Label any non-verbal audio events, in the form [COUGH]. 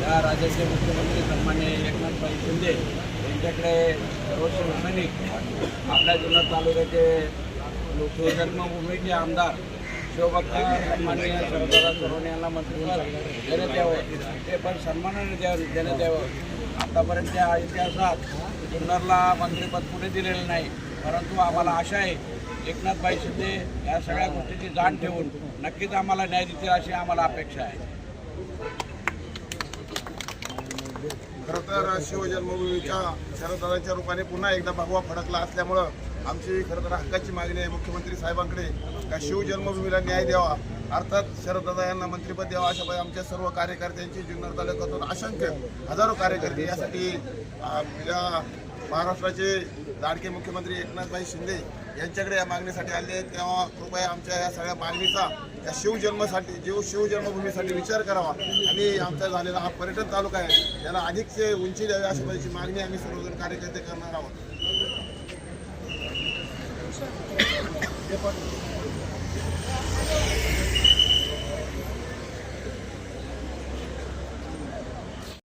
या राज्याचे मुख्यमंत्री सन्मान्य एकनाथभाई शिंदे यांच्याकडे सर्वसैनिक आपल्या जुन्नर तालुक्याचे लोक जन्मभूमीचे आमदार शिवभक्त सन्माननीय शरददादा सोनवणे यांना मंत्रिपद देण्यात यावं. ते पण सन्मानाने द्यावं देण्यात यावं. आतापर्यंतच्या इतिहासात जुन्नरला मंत्रिपद कुठे दिलेलं नाही परंतु आम्हाला आशा आहे एकनाथबाई शिंदे या सगळ्या गोष्टीची जाण ठेवून नक्कीच आम्हाला न्याय देतील अशी आम्हाला अपेक्षा आहे. खरं तर शिवजन्मभूमीच्या शरददादाच्या रूपाने पुन्हा एकदा भगवा फडकला असल्यामुळं आमची खरं तर हक्काची मागणी आहे मुख्यमंत्री साहेबांकडे. का शिवजन्मभूमीला न्याय द्यावा? अर्थात शरददादा यांना मंत्रिपद द्यावा अशा पाहिजे आमच्या सर्व कार्यकर्त्यांची जुन्नर तालुक्यातून असंख्य हजारो कार्यकर्ते यासाठी या महाराष्ट्राचे लाडके मुख्यमंत्री एकनाथभाई शिंदे यांच्याकडे या मागणीसाठी आले आहेत. तेव्हा कृपया आमच्या या सगळ्या मागणीचा या शिवजन्मासाठी जीव शिवजन्मभूमीसाठी विचार करावा. आणि आमचा झालेला हा पर्यटन तालुका आहे. त्याला अधिकचे उंची द्यावी अशा पद्धतीची मागणी आम्ही सर्वजण कार्यकर्ते करणार आहोत. [COUGHS]